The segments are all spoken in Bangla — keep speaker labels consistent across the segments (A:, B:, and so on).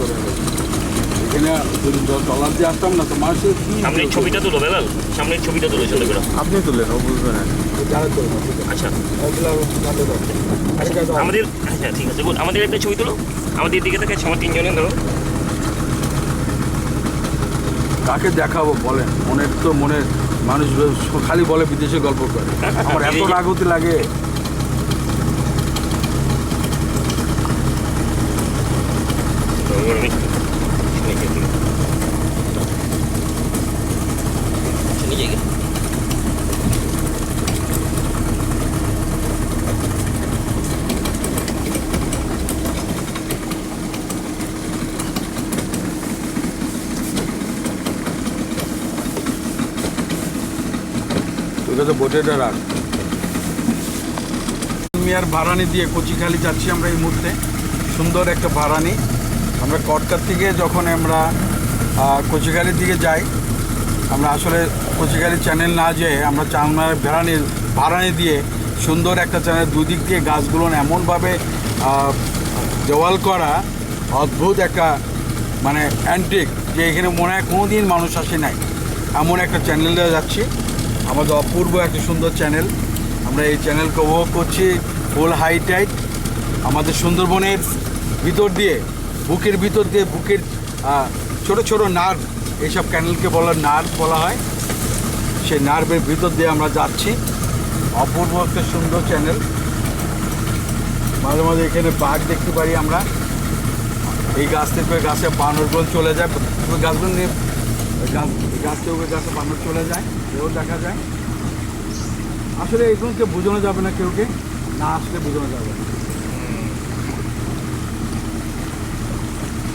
A: করে এখানে যদি দিয়ে আসতাম না তো
B: সামনের ছবিটা তুলো বেলাল। সামনের ছবিটা তুলো সুন্দর করে
C: আপনি তুললেন ও বুঝবে না।
B: আচ্ছা।
A: আচ্ছা
B: আমাদের আচ্ছা ঠিক আছে আমাদের একটা ছবি তুলো। আমাদের দিকে থেকে আমার তিনজনে ধরো।
A: কাকে দেখাবো বলেন। মনের তো মনের মানুষ খালি বলে বিদেশে গল্প করে। আমার এত বোটেটা রাখ মিয়ার ভাড়ানি দিয়ে কচিখালি যাচ্ছি আমরা এই মুহূর্তে। সুন্দর একটা ভাড়ানি আমরা কটকার থেকে যখন আমরা কচিখালির দিকে যাই, আমরা আসলে কচিখালি চ্যানেল না যেয়ে আমরা চাংমার ভাড়ানি ভাড়ানি দিয়ে সুন্দর একটা চ্যানেল দুদিক দিয়ে গাছগুলো এমনভাবে দেওয়াল করা অদ্ভুত একটা মানে অ্যান্টিক যে এখানে মনে হয় কোনো দিন মানুষ আসে নাই। এমন একটা চ্যানেলে যাচ্ছি। আমাদের অপূর্ব একটা সুন্দর চ্যানেল আমরা এই চ্যানেলকে উপভোগ করছি ফুল হাইটাইট আমাদের সুন্দরবনের ভিতর দিয়ে বুকের ভিতর দিয়ে বুকের ছোট ছোট নার্ভ, এইসব ক্যানেলকে বলা নার্ভ বলা হয়। সেই নার্ভের ভিতর দিয়ে আমরা যাচ্ছি। অপূর্ব একটা সুন্দর চ্যানেল। মাঝে মাঝে এখানে বাঘ দেখতে পারি আমরা। এই গাছ থেকে গাছে বানরগুলো চলে যায়। গাছগুলো নিয়ে গাছ গাছ থেকে গাছে বানর চলে যায় এও দেখা যায়। আসলে এগুলোকে বোঝানো যাবে না কেউকে, না আসলে বোঝানো যাবে না।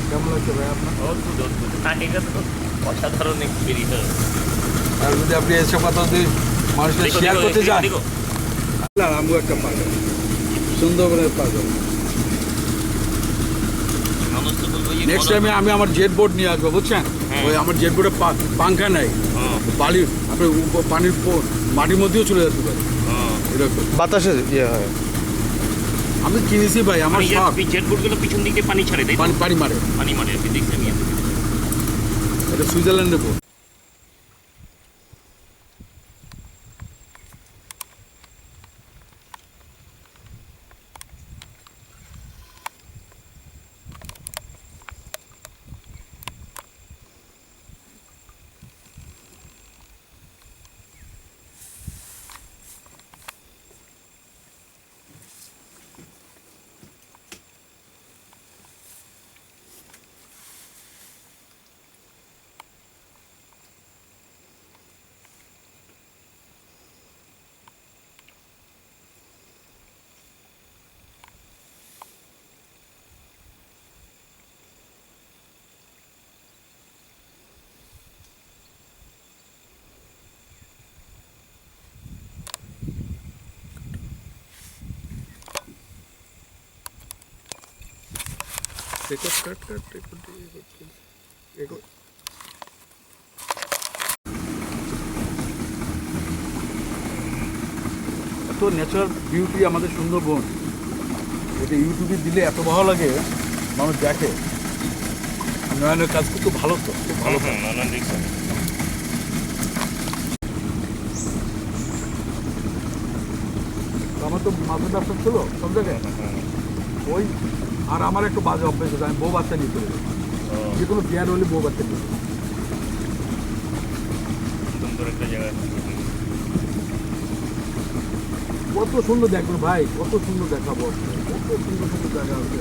A: কেমন লাগছে ভাই আপনার?
B: অদ্ভুত অদ্ভুত হ্যাঁ এটা তো অসাধারণ এক্সপিরিয়েন্স
A: আর যদি আপনি এসব কথা যদি মানুষের
B: দেখো
A: শেয়ার করতে চান। একটা পাগল। সুন্দরবনের পাগল। নেক্সট টাইমে আমি আমার জেট বোর্ড নিয়ে আসব বুঝছেন?
B: হ্যাঁ।
A: ওই আমার জেট বোর্ডে পাংখা নেই।
B: হ্যাঁ,
A: বালি আপনার পানির মাটির মধ্যেও চলে যেতে পারে। এরকম।
C: বাতাসে ইয়ে হয়।
A: আমি কিনেছি ভাই আমার
B: আমি যে
A: শখ
B: জেট পিছন দিকে পানি ছাড়ে দেয়
A: পানি পানি মারে।
B: পানি মারে আপনি
A: এত ন্যাচারাল বিউটি আমাদের সুন্দরবন। এটা ইউটিউবে দিলে এত ভালো লাগে মানুষ দেখে। নয়নের কাজ কিন্তু ভালো তো খুব ভালো
B: হ্যাঁ রিক্স
A: আমার তো মাছের ব্যবসা ছিল সব জায়গায়। ওই আর আমার একটু বাজে অভ্যেস আছে, আমি বউ বাচ্চা নিয়ে চলে যে কোনো বিয়ার হলে বউ বাচ্চা নিয়ে কত সুন্দর দেখো ভাই, কত সুন্দর দেখাবো কত সুন্দর সুন্দর জায়গা আছে।